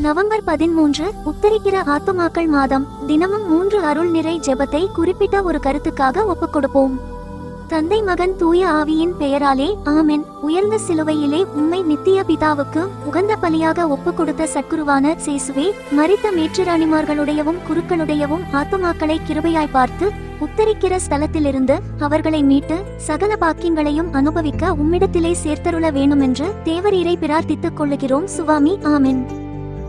November பதிமூன்று உத்தரிக்கிற ஆத்துமாக்கள் மாதம். தினமும் மூன்று அருள் நிறை ஜெபத்தை குறிப்பிட்ட ஒரு கருத்துக்காக ஒப்புக் கொடுப்போம் தந்தை மகன் தூய ஆவியின் பெயராலே ஆமென். உயர்ந்த சிலுவையிலே உண்மை நித்திய பிதாவுக்கு உகந்த பலியாக ஒப்புக் கொடுத்த சத்குருவான சேசுவே மறித்த மேற்றிராணிமார்களுடையவும் குருக்களுடையவும் ஆத்துமாக்களை கிருபையாய் பார்த்து உத்தரிக்கிற ஸ்தலத்திலிருந்து அவர்களை மீட்டு சகல பாக்கியங்களையும் அனுபவிக்க உம்மிடத்திலே சேர்த்தருள வேண்டுமென்று தேவரீரை பிரார்த்தித்துக் கொள்ளுகிறோம். சுவாமி ஆமென்.